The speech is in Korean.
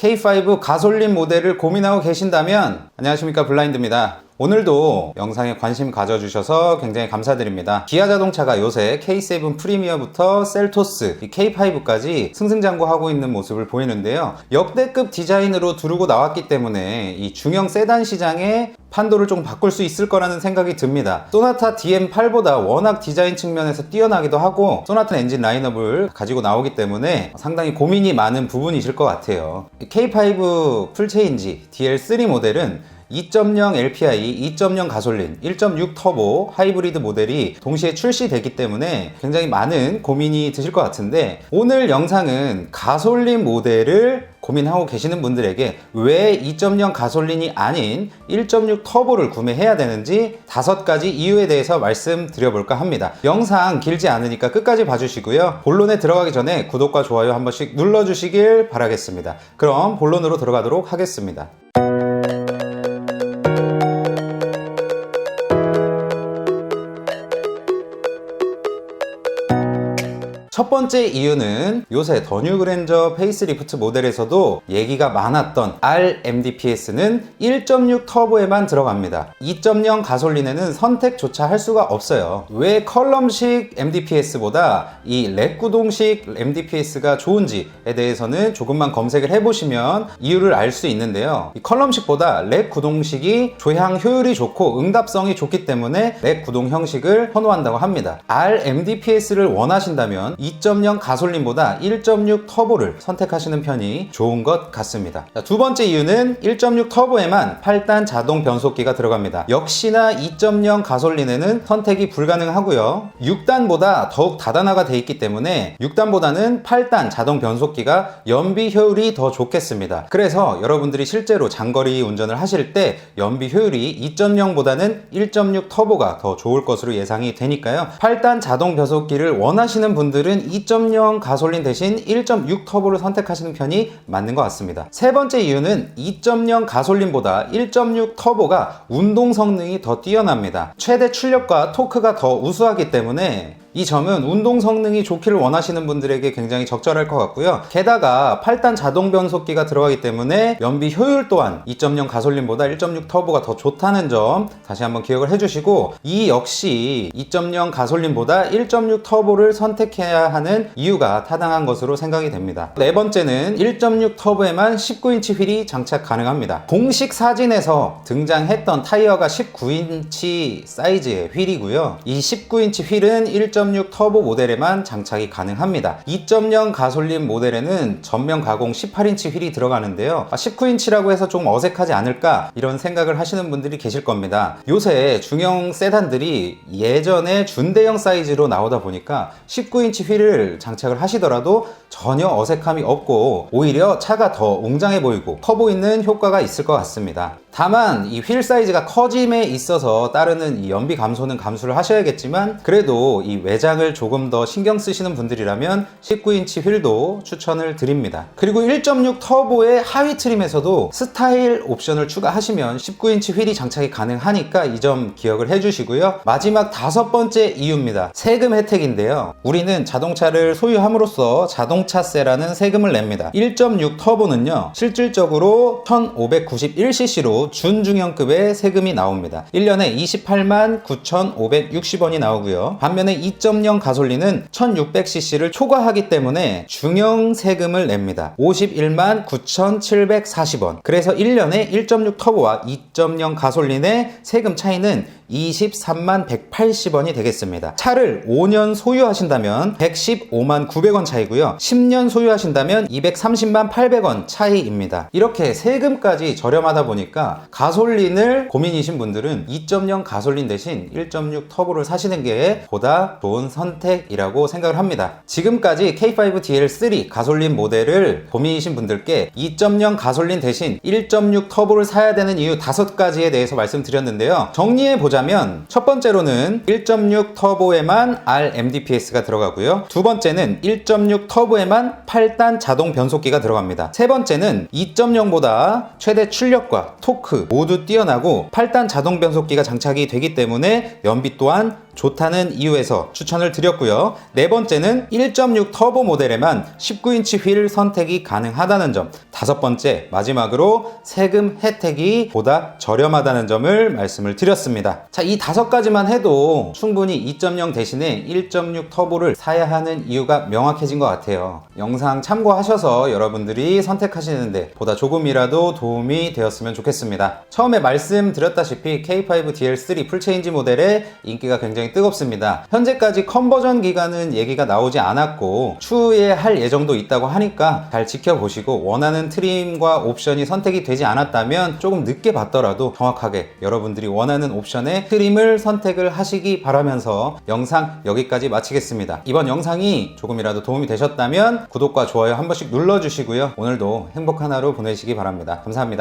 K5 가솔린 모델을 고민하고 계신다면 안녕하십니까 블라인드입니다. 오늘도 영상에 관심 가져주셔서 굉장히 감사드립니다. 기아 자동차가 요새 K7 프리미어부터 셀토스, 이 K5까지 승승장구하고 있는 모습을 보이는데요. 역대급 디자인으로 두르고 나왔기 때문에 이 중형 세단 시장에 판도를 좀 바꿀 수 있을 거라는 생각이 듭니다. 소나타 DM8보다 워낙 디자인 측면에서 뛰어나기도 하고 소나타 엔진 라인업을 가지고 나오기 때문에 상당히 고민이 많은 부분이실 것 같아요. K5 풀체인지 DL3 모델은 2.0 LPI, 2.0 가솔린, 1.6 터보 하이브리드 모델이 동시에 출시되기 때문에 굉장히 많은 고민이 드실 것 같은데 오늘 영상은 가솔린 모델을 고민하고 계시는 분들에게 왜 2.0 가솔린이 아닌 1.6 터보를 구매해야 되는지 다섯 가지 이유에 대해서 말씀드려볼까 합니다. 영상 길지 않으니까 끝까지 봐주시고요. 본론에 들어가기 전에 구독과 좋아요 한 번씩 눌러주시길 바라겠습니다. 그럼 본론으로 들어가도록 하겠습니다. 첫 번째 이유는 요새 더뉴 그랜저 페이스리프트 모델에서도 얘기가 많았던 RMDPS는 1.6 터보에만 들어갑니다. 2.0 가솔린에는 선택조차 할 수가 없어요. 왜 컬럼식 MDPS보다 이 렉구동식 MDPS가 좋은지에 대해서는 조금만 검색을 해보시면 이유를 알 수 있는데요. 이 컬럼식보다 렉 구동식이 조향 효율이 좋고 응답성이 좋기 때문에 렉 구동 형식을 선호한다고 합니다. RMDPS를 원하신다면 2.0 가솔린보다 1.6 터보를 선택하시는 편이 좋은 것 같습니다. 자, 두 번째 이유는 1.6 터보에만 8단 자동 변속기가 들어갑니다. 역시나 2.0 가솔린에는 선택이 불가능하고요. 6단보다 더욱 다단화가 되어 있기 때문에 6단보다는 8단 자동 변속기가 연비 효율이 더 좋겠습니다. 그래서 여러분들이 실제로 장거리 운전을 하실 때 연비 효율이 2.0보다는 1.6 터보가 더 좋을 것으로 예상이 되니까요. 8단 자동 변속기를 원하시는 분들은 2.0 가솔린 대신 1.6 터보를 선택하시는 편이 맞는 것 같습니다. 세 번째 이유는 2.0 가솔린보다 1.6 터보가 운동 성능이 더 뛰어납니다. 최대 출력과 토크가 더 우수하기 때문에 이 점은 운동 성능이 좋기를 원하시는 분들에게 굉장히 적절할 것 같고요. 게다가 8단 자동 변속기가 들어가기 때문에 연비 효율 또한 2.0 가솔린보다 1.6 터보가 더 좋다는 점 다시 한번 기억을 해주시고 이 역시 2.0 가솔린보다 1.6 터보를 선택해야 하는 이유가 타당한 것으로 생각이 됩니다. 네 번째는 1.6 터보에만 19인치 휠이 장착 가능합니다. 공식 사진에서 등장했던 타이어가 19인치 사이즈의 휠이고요. 이 19인치 휠은 1.6 터보 모델에만 장착이 가능합니다. 2.0 가솔린 모델에는 전면 가공 18인치 휠이 들어가는데요. 19인치라고 해서 좀 어색하지 않을까 이런 생각을 하시는 분들이 계실 겁니다. 요새 중형 세단들이 예전에 준대형 사이즈로 나오다 보니까 19인치 휠을 장착을 하시더라도 전혀 어색함이 없고 오히려 차가 더 웅장해 보이고 커 보이는 효과가 있을 것 같습니다. 다만 이 휠 사이즈가 커짐에 있어서 따르는 이 연비 감소는 감수를 하셔야겠지만 그래도 이 외장을 조금 더 신경 쓰시는 분들이라면 19인치 휠도 추천을 드립니다. 그리고 1.6 터보의 하위 트림에서도 스타일 옵션을 추가하시면 19인치 휠이 장착이 가능하니까 이 점 기억을 해주시고요. 마지막 다섯 번째 이유입니다. 세금 혜택인데요. 우리는 자동차를 소유함으로써 자동차세라는 세금을 냅니다. 1.6 터보는요, 실질적으로 1591cc로 준중형급의 세금이 나옵니다. 1년에 28만 9,560원이 나오고요. 반면에 2.0 가솔린은 1600cc를 초과하기 때문에 중형 세금을 냅니다. 51만 9,740원. 그래서 1년에 1.6 터보와 2.0 가솔린의 세금 차이는 23만 180원이 되겠습니다. 차를 5년 소유하신다면 115만 900원 차이고요. 10년 소유하신다면 230만 800원 차이입니다. 이렇게 세금까지 저렴하다 보니까 가솔린을 고민이신 분들은 2.0 가솔린 대신 1.6 터보를 사시는 게 보다 좋은 선택이라고 생각을 합니다. 지금까지 K5 DL3 가솔린 모델을 고민이신 분들께 2.0 가솔린 대신 1.6 터보를 사야 되는 이유 다섯 가지에 대해서 말씀드렸는데요. 정리해 보자면 첫 번째로는 1.6 터보에만 RMDPS가 들어가고요. 두 번째는 1.6 터보에만 8단 자동 변속기가 들어갑니다. 세 번째는 2.0보다 최대 출력과 토크 모두 뛰어나고 8단 자동 변속기가 장착이 되기 때문에 연비 또한 좋다는 이유에서 추천을 드렸고요. 네 번째는 1.6 터보 모델에만 19인치 휠 선택이 가능하다는 점. 다섯 번째, 마지막으로 세금 혜택이 보다 저렴하다는 점을 말씀을 드렸습니다. 자, 이 다섯 가지만 해도 충분히 2.0 대신에 1.6 터보를 사야 하는 이유가 명확해진 것 같아요. 영상 참고하셔서 여러분들이 선택하시는데 보다 조금이라도 도움이 되었으면 좋겠습니다. 처음에 말씀드렸다시피 K5 DL3 풀체인지 모델의 인기가 굉장히 뜨겁습니다. 현재까지 컨버전 기간은 얘기가 나오지 않았고 추후에 할 예정도 있다고 하니까 잘 지켜보시고 원하는 트림과 옵션이 선택이 되지 않았다면 조금 늦게 봤더라도 정확하게 여러분들이 원하는 옵션의 트림을 선택을 하시기 바라면서 영상 여기까지 마치겠습니다. 이번 영상이 조금이라도 도움이 되셨다면 구독과 좋아요 한 번씩 눌러주시고요. 오늘도 행복한 하루 보내시기 바랍니다. 감사합니다.